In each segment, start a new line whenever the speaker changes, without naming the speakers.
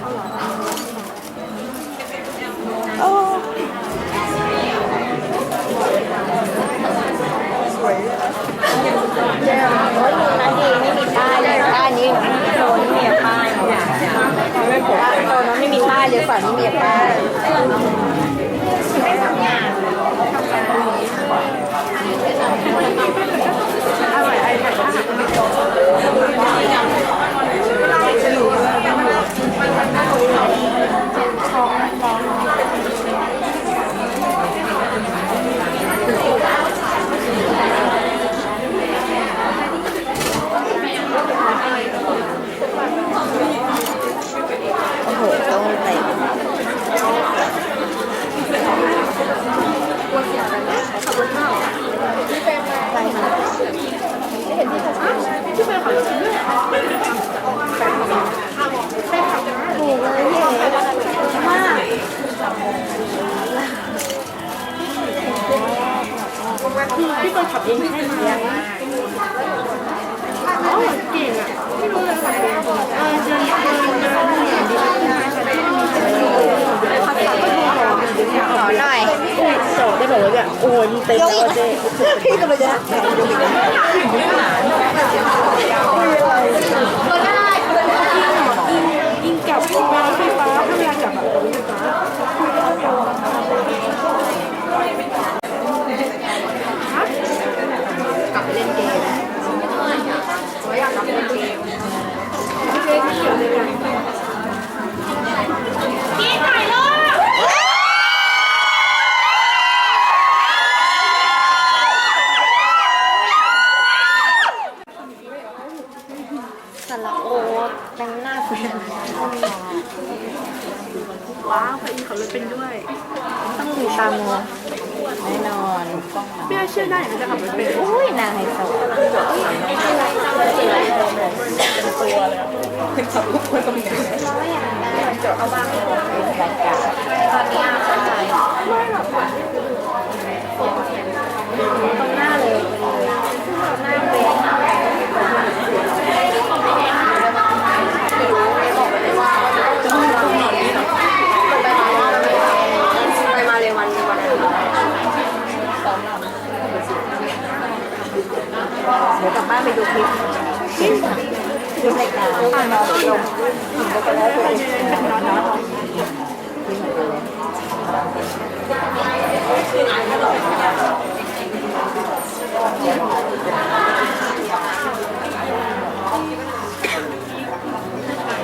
โอ้สวนี่นาดีไม่มีป้าเลยป้า
นี้โซนไม่มีป้ายเนี่ยโซนนั้น
ไม่มีป้าย
เลยฝั่งนี้มีป้า โอ้ยมีเต็มเลย
พี่กำลังจะแข่งยกอีก
แล้วกับไฟฟ้าไฟฟ้าทำงานกับแบบไฟฟ้า
กลับไปเล่นเกม
พี่ถ่ายรูป
สระโอแต่งหน้าเปลี่ยน
ว้าวพอดีเขาเลยเป็นด้วย
ต้องดูตามองแน่นอน
ไม่น่าเชื่อได้นะจะขับรถเป็น
อุ้ยนางไฮโซ
ขับรถคนตรงนี้
เราไม่อยากได้จดเอาบ้างรายการตอนนี้ใช่ตรงหน้าเลยหน้าเป็นไปมาเลยวันวัน เดี๋ยวกลับบ้านไปดูคลิปดูรายการอ่านมาลงล้วก็แล้วแต่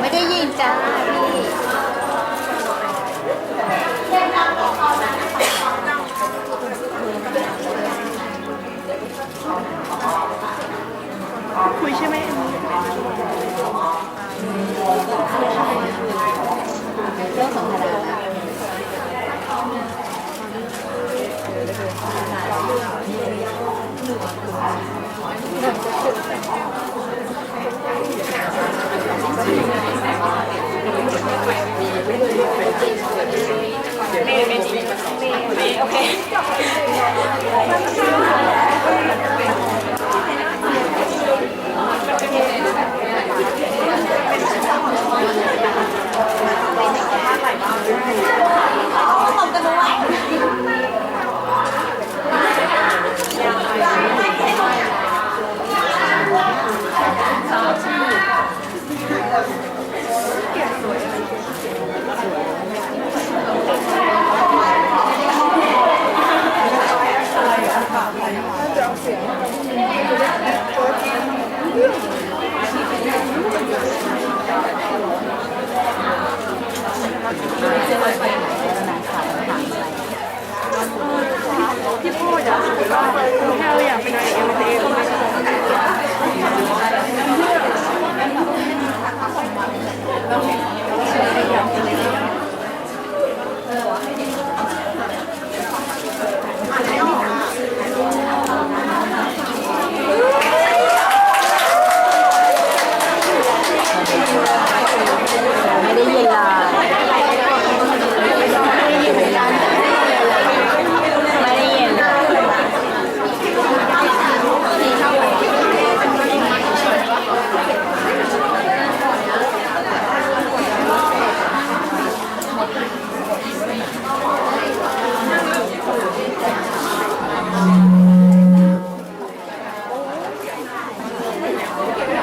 ไม่ได้ยินจ้าพี่
คุยใช่ไหมอันนี้
เรื่อง ของธนานะ
ที่